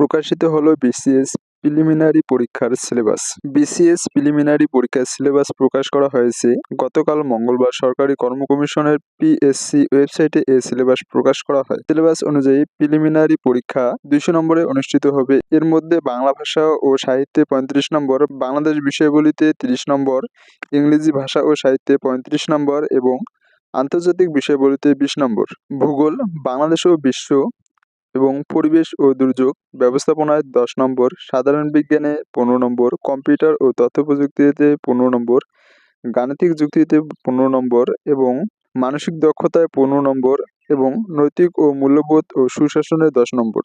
প্রকাশিত হলো BCS preliminary পরীক্ষার সিলেবাস বিসিএস প্রিলিমিনারি পরীক্ষার সিলেবাস প্রকাশ করা হয়েছে গতকাল মঙ্গলবার সরকারি কর্ম কমিশনের পিএসসি ওয়েবসাইটে এ সিলেবাস প্রকাশ করা হয়। সিলেবাস অনুযায়ী প্রিলিমিনারি পরীক্ষা দুইশো নম্বরে অনুষ্ঠিত হবে। এর মধ্যে বাংলা ভাষা ও সাহিত্যে পঁয়ত্রিশ নম্বর, বাংলাদেশ বিষয়গুলিতে তিরিশ নম্বর, ইংরেজি ভাষা ও সাহিত্যে পঁয়ত্রিশ নম্বর এবং আন্তর্জাতিক বিষয়গুলিতে বিশ নম্বর। ভূগোল, বাংলাদেশ ও বিশ্ব এবং পরিবেশ ও দুর্যোগ ব্যবস্থাপনায় দশ নম্বর, সাধারণ বিজ্ঞানে পনেরো নম্বর, কম্পিউটার ও তথ্য প্রযুক্তিতে পনেরো নম্বর, গাণিতিক যুক্তিতে পনেরো নম্বর এবং মানসিক দক্ষতায় পনেরো নম্বর এবং নৈতিক ও মূল্যবোধ ও সুশাসনে দশ নম্বর।